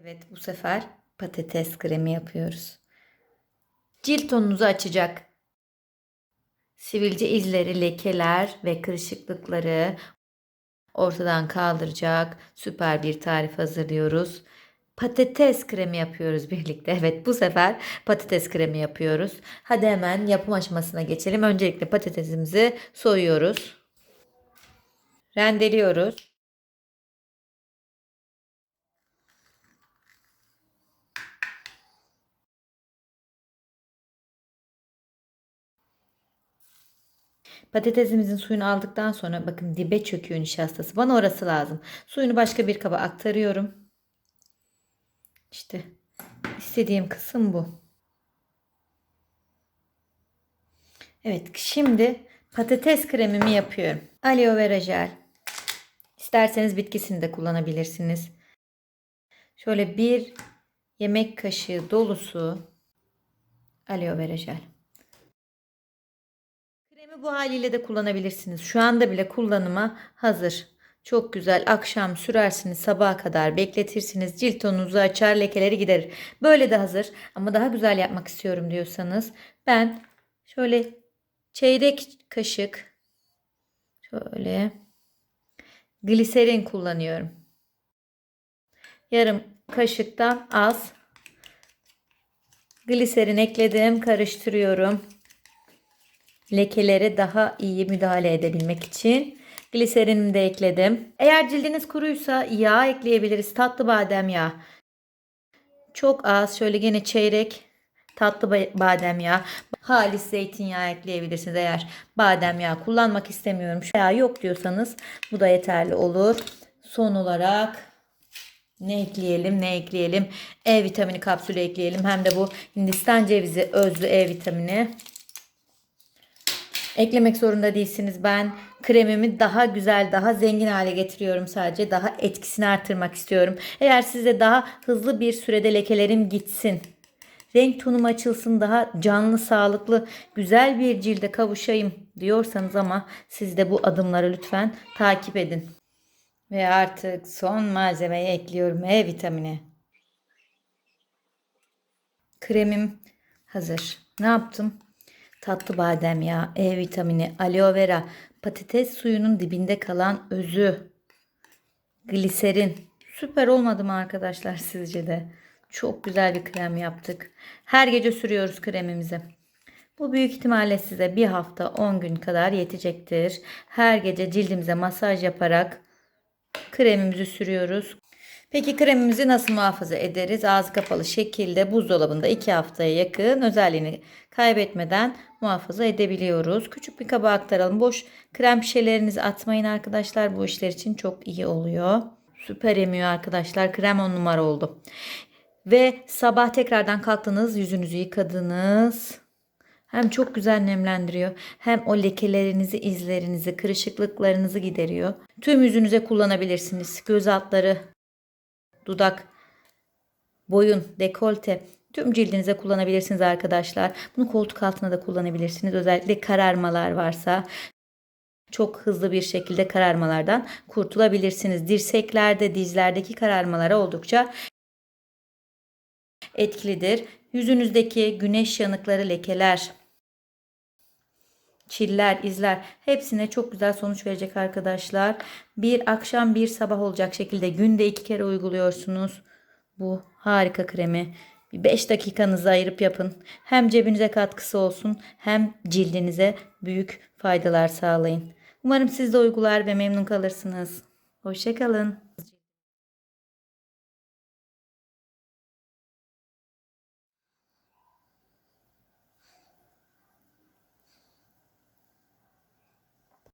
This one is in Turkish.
Evet bu sefer patates kremi yapıyoruz. Cilt tonunuzu açacak. Sivilce izleri, lekeler ve kırışıklıkları ortadan kaldıracak süper bir tarif hazırlıyoruz. Patates kremi yapıyoruz birlikte. Evet bu sefer patates kremi yapıyoruz. Hadi hemen yapım aşamasına geçelim. Öncelikle patatesimizi soyuyoruz. Rendeliyoruz. Patatesimizin suyunu aldıktan sonra bakın dibe çöküyor nişastası. Bana orası lazım. Suyunu başka bir kaba aktarıyorum. İşte istediğim kısım bu. Evet şimdi patates kremimi yapıyorum. Aloe vera jel. İsterseniz bitkisini de kullanabilirsiniz. Şöyle bir yemek kaşığı dolusu aloe vera jel. Kremi bu haliyle de kullanabilirsiniz. Şu anda bile kullanıma hazır. Çok güzel. Akşam sürersiniz, sabaha kadar bekletirsiniz. Cilt tonunuzu açar, lekeleri giderir. Böyle de hazır. Ama daha güzel yapmak istiyorum diyorsanız ben şöyle çeyrek kaşık şöyle gliserin kullanıyorum. Yarım kaşıktan az gliserin ekledim, karıştırıyorum lekelere daha iyi müdahale edebilmek için gliserinimi de ekledim. Eğer cildiniz kuruysa yağ ekleyebiliriz. Tatlı badem yağı. Çok az şöyle gene çeyrek tatlı ba- badem yağı. Halis zeytinyağı ekleyebilirsiniz eğer badem yağı kullanmak istemiyorum. Yağ yok diyorsanız bu da yeterli olur. Son olarak ne ekleyelim ne ekleyelim. E vitamini kapsülü ekleyelim. Hem de bu Hindistan cevizi özlü E vitamini. Eklemek zorunda değilsiniz. Ben kremimi daha güzel, daha zengin hale getiriyorum sadece. Daha etkisini artırmak istiyorum. Eğer size daha hızlı bir sürede lekelerim gitsin. Renk tonum açılsın, daha canlı, sağlıklı, güzel bir cilde kavuşayım diyorsanız ama siz de bu adımları lütfen takip edin. Ve artık son malzemeyi ekliyorum. E vitamini. Kremim hazır. Ne yaptım? Tatlı badem yağı, E vitamini, aloe vera, patates suyunun dibinde kalan özü, gliserin. Süper olmadı mı arkadaşlar sizce de? Çok güzel bir krem yaptık. Her gece sürüyoruz kremimizi. Bu büyük ihtimalle size bir hafta 10 gün kadar yetecektir. Her gece cildimize masaj yaparak kremimizi sürüyoruz. Peki kremimizi nasıl muhafaza ederiz? Ağzı kapalı şekilde buzdolabında 2 haftaya yakın özelliğini kaybetmeden muhafaza edebiliyoruz. Küçük bir kaba aktaralım. Boş krem şişelerinizi atmayın arkadaşlar. Bu işler için çok iyi oluyor. Süper emiyor arkadaşlar. Krem 10 numara oldu. Ve sabah tekrardan kalktınız, yüzünüzü yıkadınız. Hem çok güzel nemlendiriyor hem o lekelerinizi, izlerinizi, kırışıklıklarınızı gideriyor. Tüm yüzünüze kullanabilirsiniz. Göz altları, dudak, boyun, dekolte tüm cildinize kullanabilirsiniz arkadaşlar. Bunu koltuk altına da kullanabilirsiniz. Özellikle kararmalar varsa çok hızlı bir şekilde kararmalardan kurtulabilirsiniz. Dirseklerde, dizlerdeki kararmalara oldukça etkilidir. Yüzünüzdeki güneş yanıkları, lekeler, çiller, izler hepsine çok güzel sonuç verecek arkadaşlar. Bir akşam bir sabah olacak şekilde günde iki kere uyguluyorsunuz. Bu harika kremi. 5 dakikanızı ayırıp yapın. Hem cebinize katkısı olsun hem cildinize büyük faydalar sağlayın. Umarım siz de uygular ve memnun kalırsınız. Hoşçakalın.